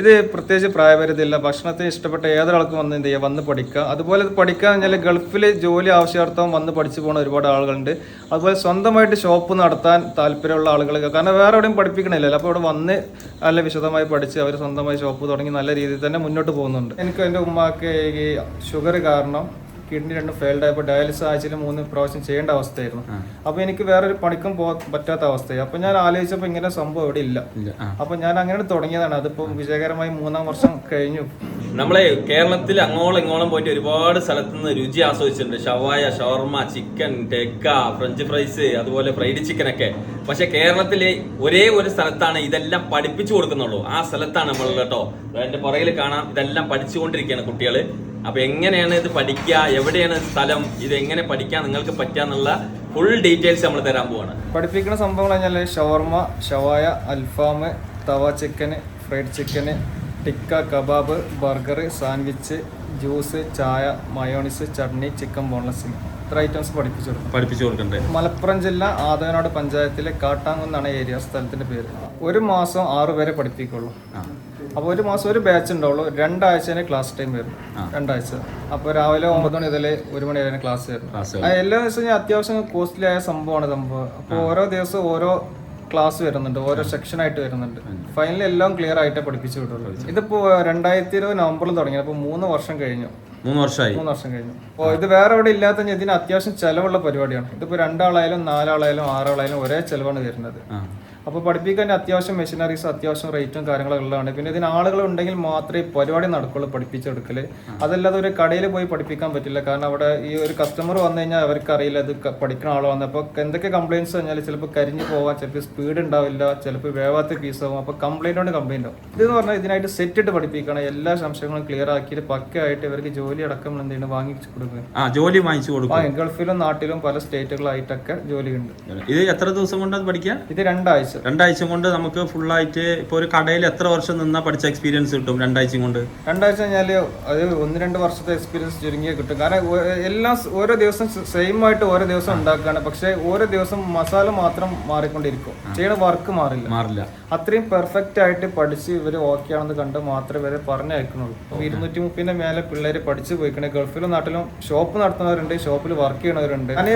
ഇത് പ്രത്യേകിച്ച് പ്രായപരിധിയില്ല. ഭക്ഷണത്തിന് ഇഷ്ടപ്പെട്ട ഏതൊരാൾക്കും വന്ന് എന്ത് ചെയ്യുക വന്ന് പഠിക്കുക. അതുപോലെ പഠിക്കുക കഴിഞ്ഞാൽ ഗൾഫിൽ ജോലി ആവശ്യാർത്ഥം വന്ന് പഠിച്ചു പോകുന്ന ഒരുപാട് ആളുകളുണ്ട്. അതുപോലെ സ്വന്തമായിട്ട് ഷോപ്പ് നടത്താൻ താല്പര്യമുള്ള ആളുകൾക്ക് കാരണം വേറെ എവിടെയും പഠിപ്പിക്കണില്ലല്ലോ. അപ്പോൾ ഇവിടെ വന്ന് നല്ല വിശദമായി പഠിച്ച് അവർ സ്വന്തമായി ഷോപ്പ് തുടങ്ങി നല്ല രീതിയിൽ തന്നെ മുന്നോട്ട് പോകുന്നുണ്ട്. എനിക്ക് എന്റെ ഉമ്മാക്ക് ഈ ഷുഗർ കാരണം കിഡ്നി രണ്ടും ഫെയിൽഡ് ആയപ്പോൾ ഡയാലിസിസ് ആഴ്ചയിൽ മൂന്ന് പ്രാവശ്യം ചെയ്യേണ്ട അവസ്ഥയായിരുന്നു. അപ്പോൾ എനിക്ക് വേറൊരു പണിക്കും പോകാൻ പറ്റാത്ത അവസ്ഥയായി അപ്പോൾ ഞാൻ ആലോചിച്ചപ്പോൾ ഇങ്ങനെ സംഭവം ഇവിടെ ഇല്ല. അപ്പോൾ ഞാൻ അങ്ങനെ തുടങ്ങിയതാണ്. അതിപ്പോൾ വിജയകരമായി മൂന്നാം വർഷം കഴിഞ്ഞു. നമ്മളെ കേരളത്തിൽ അങ്ങോളം ഇങ്ങോളം പോയിട്ട് ഒരുപാട് സ്ഥലത്ത് നിന്ന് രുചി ആസ്വദിച്ചിട്ടുണ്ട്. Shawaya shawarma chicken tikka French fries അതുപോലെ ഫ്രൈഡ് ചിക്കൻ ഒക്കെ. പക്ഷെ കേരളത്തിലെ ഒരേ ഒരു സ്ഥലത്താണ് ഇതെല്ലാം പഠിപ്പിച്ചു കൊടുക്കുന്നുള്ളൂ. ആ സ്ഥലത്താണ് നമ്മൾ കേട്ടോ. എന്റെ പുറകിൽ കാണാം. ഇതെല്ലാം പഠിച്ചുകൊണ്ടിരിക്കുകയാണ് കുട്ടികൾ അപ്പൊ എങ്ങനെയാണ് ഇത് പഠിക്കുക? എവിടെയാണ് സ്ഥലം? ഇത് എങ്ങനെ പഠിക്കാൻ നിങ്ങൾക്ക് പറ്റുക ഫുൾ ഡീറ്റെയിൽസ് നമ്മൾ തരാൻ പോവാണ്. പഠിപ്പിക്കുന്ന സംഭവങ്ങൾ കഴിഞ്ഞാൽ shawarma shawaya alfaham tawa chicken fried chicken tikka kebab burger sandwich juice ചായ മയോണിസ് ചട്നി ചിക്കൻ ബോൺലെസ് ഇത്ര ഐറ്റംസ് പഠിപ്പിച്ചു കൊടുക്കും. പഠിപ്പിച്ചു കൊടുക്കണ്ടേ? മലപ്പുറം ജില്ല ആദവനാട് പഞ്ചായത്തിലെ കാട്ടാങ്കുന്നാണ് ഏരിയ സ്ഥലത്തിന്റെ പേര്. ഒരു മാസം ആറ് പേരെ പഠിപ്പിക്കുള്ളൂ. അപ്പോൾ ഒരു മാസം ഒരു ബാച്ച് ഉണ്ടാവുള്ളൂ. രണ്ടാഴ്ചയാണ് ക്ലാസ് ടൈം വരും രണ്ടാഴ്ച. അപ്പോൾ രാവിലെ ഒമ്പത് മണി മുതൽ ഒരു മണി വരെ ക്ലാസ് വരും ക്ലാസ് എല്ലാ ദിവസവും ഞാൻ അത്യാവശ്യം കോസ്റ്റ്ലി ആയ സംഭവമാണ് സംഭവം. അപ്പോൾ ഓരോ ദിവസവും ഓരോ ക്ലാസ് വരുന്നുണ്ട്. ഓരോ സെക്ഷൻ ആയിട്ട് വരുന്നുണ്ട്. ഫൈനലി എല്ലാം ക്ലിയർ ആയിട്ടേ പഠിപ്പിച്ചു വിടുള്ളൂ. ഇതിപ്പോ രണ്ടായിരത്തി ഇരുപത് നവംബറിൽ തുടങ്ങി. അപ്പോൾ മൂന്ന് വർഷം കഴിഞ്ഞു. മൂന്ന് വർഷമായി മൂന്ന് വർഷം കഴിഞ്ഞു. അപ്പോൾ ഇത് വേറെ എവിടെ ഇല്ലാത്ത ഇതിന് അത്യാവശ്യം ചെലവുള്ള പരിപാടിയാണ്. ഇതിപ്പോ രണ്ടാളായാലും നാലാളായാലും ആറാളായാലും ഒരേ ചെലവാണ് വരുന്നത്. അപ്പോൾ പഠിപ്പിക്കാൻ അത്യാവശ്യം മെഷീനറീസ് അത്യാവശ്യം റേറ്റും കാര്യങ്ങളൊക്കെ ഉള്ളതാണ്. പിന്നെ ഇതിന് ആളുകൾ ഉണ്ടെങ്കിൽ മാത്രമേ പരിപാടി നടക്കുള്ളൂ പഠിപ്പിച്ചെടുക്കൽ അതല്ലാതെ ഒരു കടയിൽ പോയി പഠിപ്പിക്കാൻ പറ്റില്ല. കാരണം അവിടെ ഈ ഒരു കസ്റ്റമർ വന്നു കഴിഞ്ഞാൽ അവർക്ക് അറിയില്ല ഇത് പഠിക്കുന്ന ആളാണ് അപ്പോൾ എന്തൊക്കെ കംപ്ലയിൻസ് കഴിഞ്ഞാൽ ചിലപ്പോൾ കരിഞ്ഞു പോവാം ചിലപ്പോൾ സ്പീഡ് ഉണ്ടാവില്ല ചിലപ്പോൾ വേവാത്ത പീസ് ആവും. അപ്പോൾ കംപ്ലൈന്റ് കൊണ്ട് കംപ്ലൈന്റ് ആവും. ഇതെന്ന് പറഞ്ഞാൽ ഇതിനായിട്ട് സെറ്റ് ഇട്ട് പഠിപ്പിക്കണം. എല്ലാ സംശയങ്ങളും ക്ലിയർ ആക്കിയിട്ട് പക്കയായിട്ട് ഇവർക്ക് ജോലി അടക്കം എന്തെങ്കിലും വാങ്ങിച്ചു കൊടുക്കുക. ആ ജോലി വാങ്ങിച്ചു കൊടുക്കും. ഗൾഫിലും നാട്ടിലും പല സ്റ്റേറ്റുകളായിട്ടൊക്കെ ജോലിയുണ്ട്. ഇത് എത്ര ദിവസം കൊണ്ടാണ് പഠിക്കുക? ഇത് രണ്ടാഴ്ച. രണ്ടാഴ്ച. കൊണ്ട് നമുക്ക് ഫുൾ ആയിട്ട് ഇപ്പൊ ഒരു കടയിൽ എത്ര വർഷം നിന്നാ പഠിച്ച എക്സ്പീരിയൻസ് കിട്ടും രണ്ടാഴ്ച കൊണ്ട്? രണ്ടാഴ്ച കഴിഞ്ഞാൽ അത് ഒന്ന് രണ്ട് വർഷത്തെ എക്സ്പീരിയൻസ് ചുരുങ്ങിയ കിട്ടും. കാരണം എല്ലാ ഓരോ ദിവസം സെയിം ആയിട്ട് ഓരോ ദിവസം ഉണ്ടാക്കുകയാണ് പക്ഷെ ഓരോ ദിവസം മസാല മാത്രം മാറിക്കൊണ്ടിരിക്കും. ചെയ്യുന്ന വർക്ക് മാറില്ല. മാറില്ല. അത്രയും പെർഫെക്റ്റ് ആയിട്ട് പഠിച്ച് ഇവർ ഓക്കെ ആണെന്ന് കണ്ട് മാത്രമേ ഇവരെ പറഞ്ഞയക്കുന്നുള്ളൂ. ഇരുന്നൂറ്റി മുപ്പതിന്റെ മേലെ പിള്ളേര് പഠിച്ചു പോയിക്കണേ. ഗൾഫിലും നാട്ടിലും ഷോപ്പ് നടത്തുന്നവരുണ്ട് ഷോപ്പിൽ വർക്ക് ചെയ്യണവരുണ്ട് ഞാൻ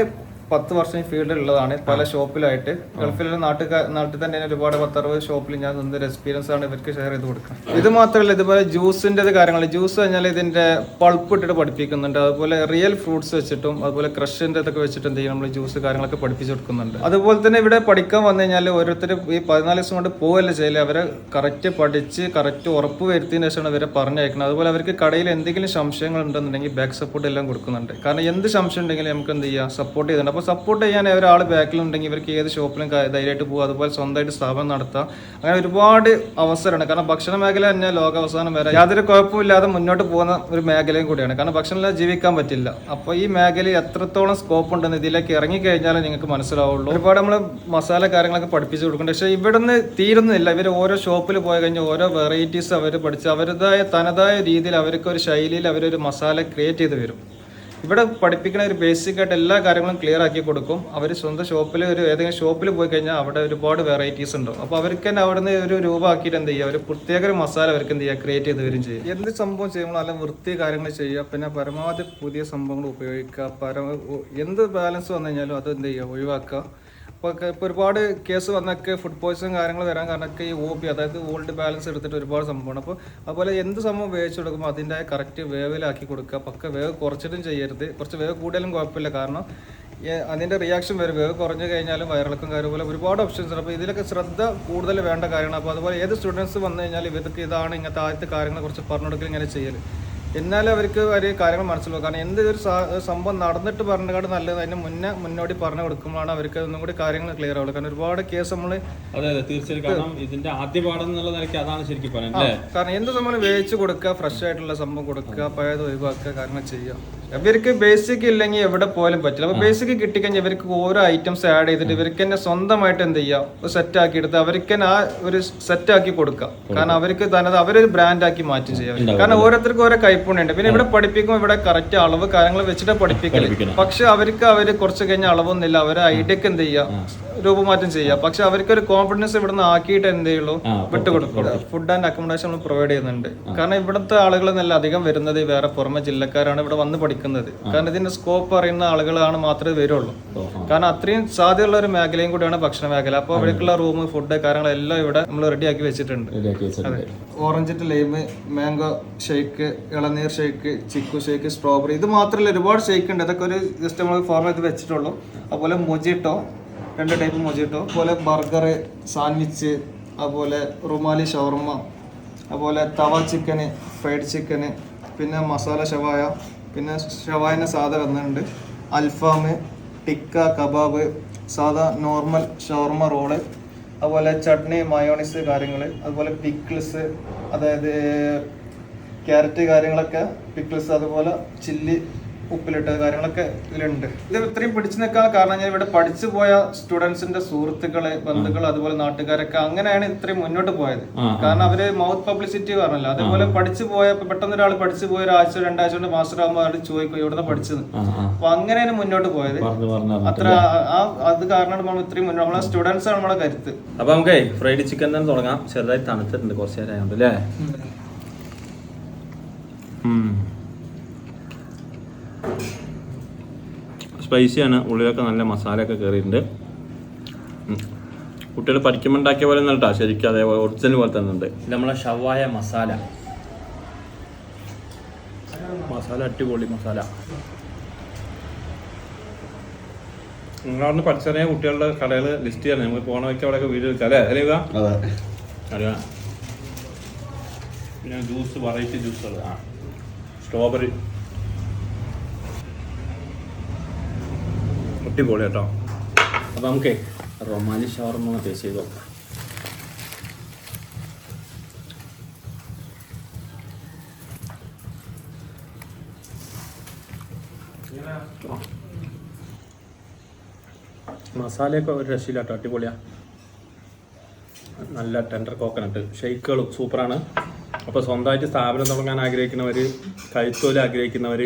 പത്ത് വർഷം ഈ ഫീൽഡിൽ ഉള്ളതാണ് പല ഷോപ്പിലായിട്ട്. ഗൾഫിലുള്ള നാട്ടുകാർ നാട്ടിൽ തന്നെ ഒരുപാട് പത്തറുപത് ഷോപ്പിൽ ഞാൻ നിന്നൊരു എക്സ്പീരിയൻസ് ആണ് ഇവർക്ക് ഷെയർ ചെയ്ത് കൊടുക്കുക. ഇത് മാത്രമല്ല ഇതുപോലെ ജ്യൂസിന്റെ കാര്യങ്ങൾ ജ്യൂസ് കഴിഞ്ഞാൽ ഇതിന്റെ പൾപ്പ് ഇട്ടിട്ട് പഠിപ്പിക്കുന്നുണ്ട്. അതുപോലെ റിയൽ ഫ്രൂട്ട്സ് വെച്ചിട്ടും അതുപോലെ ക്രഷിന്റെ ഇതൊക്കെ വെച്ചിട്ട് എന്ത് ചെയ്യും? നമ്മൾ ജ്യൂസ് കാര്യങ്ങളൊക്കെ പഠിപ്പിച്ചു കൊടുക്കുന്നുണ്ട്. അതുപോലെ തന്നെ ഇവിടെ പഠിക്കാൻ വന്നു കഴിഞ്ഞാൽ ഓരോരുത്തർ ഈ പതിനാല് ദിവസം കൊണ്ട് പോവല്ല ചെയ്യില്ല അവരെ കറക്റ്റ് പഠിച്ച് കറക്റ്റ് ഉറപ്പ് വരുത്തിയതിന് ശേഷമാണ് ഇവരെ പറഞ്ഞയക്കുന്നത്. അതുപോലെ അവർക്ക് കടയിൽ എന്തെങ്കിലും സംശയങ്ങൾ ഉണ്ടെന്നുണ്ടെങ്കിൽ ബാക്ക് സപ്പോർട്ട് എല്ലാം കൊടുക്കുന്നുണ്ട്. കാരണം എന്ത് സംശയം ഉണ്ടെങ്കിലും നമുക്ക് എന്ത് ചെയ്യാം? സപ്പോർട്ട് ചെയ്യുന്നുണ്ട് അപ്പോൾ സപ്പോർട്ട് ചെയ്യാൻ ഒരാൾ ബാക്കിലുണ്ടെങ്കിൽ ഇവർക്ക് ഏത് ഷോപ്പിലും ധൈര്യമായിട്ട് പോകുക അതുപോലെ സ്വന്തമായിട്ട് സ്ഥാപനം നടത്താം അങ്ങനെ ഒരുപാട് അവസരമാണ്. കാരണം ഭക്ഷണ മേഖല തന്നെ ലോകാവസാനം വരെ യാതൊരു കുഴപ്പമില്ലാതെ മുന്നോട്ട് പോകുന്ന ഒരു മേഖലയും കൂടിയാണ്. കാരണം ഭക്ഷണമില്ലാതെ ജീവിക്കാൻ പറ്റില്ല. അപ്പോൾ ഈ മേഖലയിൽ എത്രത്തോളം സ്കോപ്പ് ഉണ്ടെന്ന് ഇതിലേക്ക് ഇറങ്ങിക്കഴിഞ്ഞാലേ നിങ്ങൾക്ക് മനസ്സിലാവുള്ളൂ. ഒരുപാട് നമ്മൾ മസാല കാര്യങ്ങളൊക്കെ പഠിപ്പിച്ചു കൊടുക്കുന്നുണ്ട്. പക്ഷേ ഇവിടുന്ന് തീരുന്നില്ല. ഇവർ ഓരോ ഷോപ്പിൽ പോയി കഴിഞ്ഞാൽ ഓരോ വെറൈറ്റീസ് അവർ പഠിച്ച് അവരുടേതായ തനതായ രീതിയിൽ അവർക്ക് ഒരു ശൈലിയിൽ അവരൊരു മസാല ക്രിയേറ്റ് ചെയ്ത് വരും ഇവിടെ പഠിപ്പിക്കുന്ന ഒരു ബേസിക് ആയിട്ട് എല്ലാ കാര്യങ്ങളും ക്ലിയർ ആക്കി കൊടുക്കും. അവർ സ്വന്തം ഷോപ്പിൽ ഒരു ഏതെങ്കിലും ഷോപ്പിൽ പോയി കഴിഞ്ഞാൽ അവിടെ ഒരുപാട് വെറൈറ്റീസ് ഉണ്ടാവും അപ്പോൾ അവർക്ക് തന്നെ അവിടെ നിന്ന് ഒരു രൂപമാക്കിയിട്ട് എന്ത് ചെയ്യുക ഒരു പ്രത്യേക ഒരു മസാല അവർക്ക് എന്ത് ചെയ്യുക ക്രിയേറ്റ് ചെയ്ത് വരും ചെയ്യും. എന്ത് സംഭവം ചെയ്യുമ്പോൾ നല്ല വൃത്തി കാര്യങ്ങൾ ചെയ്യുക പിന്നെ പരമാവധി പുതിയ സംഭവങ്ങൾ ഉപയോഗിക്കുക പരമ എന്ത് ബാലൻസ് വന്നു കഴിഞ്ഞാലും അത് എന്ത് ചെയ്യുക? ഒഴിവാക്കുക. ഇപ്പോൾ ഇപ്പോൾ ഒരുപാട് കേസ് വന്നൊക്കെ ഫുഡ് പോയ്സൺ കാര്യങ്ങൾ വരാൻ കാരണമൊക്കെ ഈ ഒ ബി അതായത് ഓൾഡ് ബാലൻസ് എടുത്തിട്ട് ഒരുപാട് സംഭവമാണ്. അപ്പോൾ അതുപോലെ എന്ത് സംഭവം ഉപയോഗിച്ച് കൊടുക്കുമ്പോൾ അതിന്റെ കറക്റ്റ് വേവിലാക്കി കൊടുക്കുക. പക്ക വേവ് കുറച്ചിട്ടും ചെയ്യരുത്. കുറച്ച് വേവ് കൂടുതലും കുഴപ്പമില്ല. കാരണം അതിന്റെ റിയാക്ഷൻ വരും. വേവ് കുറഞ്ഞു കഴിഞ്ഞാലും വയറിളക്കം കാര്യം പോലെ ഒരുപാട് ഓപ്ഷൻസ് ഉണ്ട്. അപ്പോൾ ഇതിലൊക്കെ ശ്രദ്ധ കൂടുതൽ വേണ്ട കാര്യമാണ്. അപ്പോൾ അതുപോലെ ഏത് സ്റ്റുഡൻസ് വന്നു കഴിഞ്ഞാൽ ഇവർക്ക് ഇതാണ് ഇങ്ങനത്തെ ആദ്യത്തെ കാര്യങ്ങളെ കുറിച്ച് പറഞ്ഞു കൊടുക്കൽ ഇങ്ങനെ ചെയ്യൽ എന്നാലും അവർക്ക് ഒരു കാര്യങ്ങൾ മനസ്സിലാവും. കാരണം എന്ത് ഒരു സാ- സംഭവം നടന്നിട്ട് പറഞ്ഞാൽ നല്ലത് അതിന് മുന്നേ മുന്നോടി പറഞ്ഞു കൊടുക്കുമ്പോഴാണ് അവർക്ക് ഒന്നും കൂടി കാര്യങ്ങൾ ക്ലിയർ ആവുള്ളൂ. കാരണം ഒരുപാട് കേസ് നമ്മൾ അതെ അതെ തീർച്ചയായും കാരണം ഇതിന്റെ ആദ്യ പാഠം എന്നുള്ള നിലയ്ക്ക് അതാണ് ശരിക്കും പറയുന്നത് അല്ലേ? കാരണം എന്ത് നമ്മൾ വേവിച്ച് കൊടുക്കുക ഫ്രഷ് ആയിട്ടുള്ള സംഭവം കൊടുക്കുക പഴയത് ഒഴിവാക്കുക കാര്യങ്ങൾ ചെയ്യുക. ഇവർക്ക് ബേസിക് ഇല്ലെങ്കിൽ എവിടെ പോയാലും പറ്റില്ല. അപ്പൊ ബേസിക് കിട്ടിക്കഴിഞ്ഞാൽ ഇവർക്ക് ഓരോ ഐറ്റംസ് ആഡ് ചെയ്തിട്ട് ഇവർക്ക് തന്നെ സ്വന്തമായിട്ട് എന്ത് ചെയ്യാം? സെറ്റ് ആക്കി എടുത്ത് അവർക്ക് തന്നെ ആ ഒരു സെറ്റ് ആക്കി കൊടുക്കാം. കാരണം അവർക്ക് തന്നെ അവർ അവരൊരു ബ്രാൻഡ് ആക്കി മാറ്റി ചെയ്യാം. കാരണം ഓരോരുത്തർക്കും ഓരോ കൈപ്പുണ്യുണ്ട് പിന്നെ ഇവിടെ പഠിപ്പിക്കുമ്പോൾ ഇവിടെ കറക്റ്റ് അളവ് കാര്യങ്ങൾ വെച്ചിട്ട് പഠിപ്പിക്കില്ല പക്ഷെ അവർക്ക് അവർ കുറച്ച് കഴിഞ്ഞ അളവൊന്നുമില്ല. അവരെ ഐഡിയക്ക് എന്ത് ചെയ്യാം? രൂപമാറ്റം ചെയ്യാം. പക്ഷെ അവർക്ക് ഒരു കോൺഫിഡൻസ് ഇവിടെ നിന്ന് ആക്കിയിട്ട് എന്ത് ചെയ്യുള്ളൂ? ആ, വിട്ടുകൊടുക്കും. ഫുഡ് ആൻഡ് അക്കോമഡേഷൻ നമ്മൾ പ്രൊവൈഡ് ചെയ്യുന്നുണ്ട്. കാരണം ഇവിടുത്തെ ആളുകൾ നല്ല അധികം വരുന്നത് വേറെ പുറമെ ജില്ലക്കാരാണ് ഇവിടെ വന്ന് പഠിക്കുന്നത്. കാരണം ഇതിന്റെ സ്കോപ്പ് അറിയുന്ന ആളുകളാണ് മാത്രമേ വരുള്ളൂ. കാരണം അത്രയും സാധ്യതയുള്ള ഒരു മേഖലയും കൂടിയാണ് ഭക്ഷണ മേഖല. അപ്പോൾ അവിടേക്കുള്ള റൂം ഫുഡ് കാര്യങ്ങളെല്ലാം ഇവിടെ നമ്മൾ റെഡിയാക്കി വെച്ചിട്ടുണ്ട്. ഓറഞ്ച് ലൈമ് മാംഗോ ഷേക്ക് ഇളനീർ ഷേക്ക് ചിക്കു ഷേക്ക് സ്ട്രോബെറി ഇത് മാത്രമല്ല ഒരുപാട് ഷേക്ക് ഉണ്ട്. ഇതൊക്കെ ഒരു ജസ്റ്റ് നമ്മൾ ഫോർമ ഇത് വെച്ചിട്ടുള്ളൂ. അതുപോലെ മൊജിട്ടോ രണ്ട് ടൈപ്പ് മൊജിട്ടോ. അതുപോലെ ബർഗർ സാൻഡ്വിച്ച് അതുപോലെ റുമാലി ഷവർമ്മ അതുപോലെ തവ ചിക്കന് ഫ്രൈഡ് ചിക്കന് പിന്നെ മസാല ഷവായ. പിന്നെ ഷവായന സാധാ എന്നുണ്ട് അൽഫാം ടിക്ക കബാബ് സാധാ നോർമൽ ഷവർമ റോൾ അതുപോലെ ചട്നി മയോണിസ് കാര്യങ്ങൾ അതുപോലെ പിക്കിൾസ് അതായത് ക്യാരറ്റ് കാര്യങ്ങളൊക്കെ പിക്കിൾസ് അതുപോലെ ചില്ലി ഉപ്പിലിട്ട കാര്യങ്ങളൊക്കെ ഇതിലുണ്ട്. ഇത് ഇത്രയും പിടിച്ചു നിൽക്കാൻ കാരണം ഞാൻ ഇവിടെ പഠിച്ചു പോയ സ്റ്റുഡൻസിന്റെ സുഹൃത്തുക്കൾ ബന്ധുക്കൾ അതുപോലെ നാട്ടുകാരൊക്കെ അങ്ങനെയാണ് ഇത്രയും മുന്നോട്ട് പോയത്. കാരണം അവർ മൗത്ത് പബ്ലിസിറ്റി പറഞ്ഞല്ലോ. അതേപോലെ പഠിച്ചു പോയ പെട്ടെന്ന് ഒരാൾ പഠിച്ചു പോയ ഒരാഴ്ച രണ്ടാഴ്ച കൊണ്ട് മാസ്റ്റർ ആകുമ്പോൾ അവർ ചോദിക്കും ഇവിടുന്ന് പഠിച്ചത്. അപ്പൊ അങ്ങനെയാണ് മുന്നോട്ട് പോയത്. അത്ര ആ അത് കാരണമാണ് നമ്മൾ ഇത്രയും മുന്നോട്ട് നമ്മളെ സ്റ്റുഡൻസ് ആണ് നമ്മളെ കരുത്ത്. അപ്പൊ നമുക്ക് ഫ്രൈഡ് ചിക്കൻ തന്നെ തുടങ്ങാം. ചെറുതായി തണുത്തിട്ടുണ്ട് കുറച്ച് നേരം ആയതുകൊണ്ട് അല്ലേ? സ്പൈസിയാണ് ഉള്ളിലൊക്കെ നല്ല മസാലയൊക്കെ കയറിയിട്ടുണ്ട് കുട്ടികൾ പഠിക്കുമ്പോൾ ഉണ്ടാക്കിയ പോലെ ഒന്നും കേട്ടോ. ശരിക്കും അതേപോലെ ഒറിജിനൽ പോലെ തന്നെ ഉണ്ട്. നമ്മളെ ഷവായ മസാല. മസാല അടിപൊളി മസാല. നിങ്ങളവിടുന്ന് പഠിച്ചറിയ കുട്ടികളുടെ കടകൾ ലിസ്റ്റ് ചെയ്യാൻ നമുക്ക് പോണ വയ്ക്ക് അവിടെയൊക്കെ വീഡിയോ എടുക്കാം അല്ലേ? അല്ലേ അറിയാം പിന്നെ ജ്യൂസ് വെറൈറ്റി ജ്യൂസുകൾ ആ. സ്ട്രോബെറി അടിപൊളി കേട്ടോ. അപ്പൊ നമുക്ക് റൊമാലി ഷവർമ്മ ടേസ്റ്റ് ചെയ്ത് നോക്കാം. മസാലയൊക്കെ ഒരു രക്ഷയില്ല കേട്ടോ അടിപൊളിയാ. നല്ല ടെൻഡർ കോക്കനട്ട് ഷെയ്ക്കുകളും സൂപ്പറാണ്. അപ്പോൾ സ്വന്തമായിട്ട് സ്ഥാപനം തുടങ്ങാൻ ആഗ്രഹിക്കുന്നവർ കഴുത്തോൽ ആഗ്രഹിക്കുന്നവർ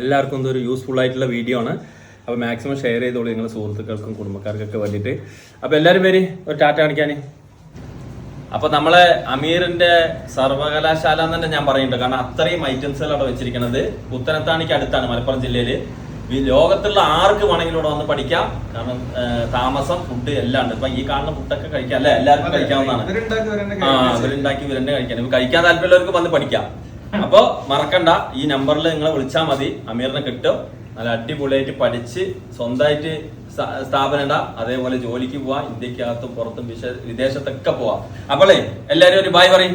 എല്ലാവർക്കും ഇതൊരു യൂസ്ഫുൾ ആയിട്ടുള്ള വീഡിയോ ആണ്. അപ്പോൾ മാക്സിമം ഷെയർ ചെയ്തോളൂ നിങ്ങളുടെ സുഹൃത്തുക്കൾക്കും കുടുംബക്കാർക്കൊക്കെ വേണ്ടിയിട്ട്. അപ്പോൾ എല്ലാവരും പേര് ഒരു ടാറ്റ കാണിക്കാൻ അപ്പൊ നമ്മളെ അമീറിന്റെ സർവകലാശാല എന്ന് തന്നെ ഞാൻ പറയുന്നുണ്ട്. കാരണം അത്രയും ഐറ്റംസുകൾ അവിടെ വെച്ചിരിക്കുന്നത്. പുത്തനത്താണിക്ക് അടുത്താണ് മലപ്പുറം ജില്ലയിൽ ഈ ലോകത്തുള്ള ആർക്ക് വേണമെങ്കിലും ഇവിടെ വന്ന് പഠിക്കാം. കാരണം താമസം ഫുഡ് എല്ലാം ഉണ്ട്. ഇപ്പൊ ഈ കാണുന്ന ഫുഡൊക്കെ കഴിക്കാം. അല്ലെ? എല്ലാവർക്കും കഴിക്കാവുന്നതാണ്. ആ ഇവരുണ്ടാക്കി ഇവരെന്നെ കഴിക്കാൻ കഴിക്കാൻ താല്പര്യമുള്ളവർക്ക് വന്ന് പഠിക്കാം. അപ്പൊ മറക്കണ്ട. ഈ നമ്പറിൽ നിങ്ങളെ വിളിച്ചാൽ മതി. അമീറിനെ കിട്ടും. നല്ല അടിപൊളിയായിട്ട് പഠിച്ച് സ്വന്തമായിട്ട് സ്ഥാ- സ്ഥാപനം ഇടാം അതേപോലെ ജോലിക്ക് പോവാം ഇന്ത്യക്കകത്തും പുറത്തും വിദേശത്തൊക്കെ പോവാം. അപ്പോളേ എല്ലാരും ഒരു ബായ് പറയും.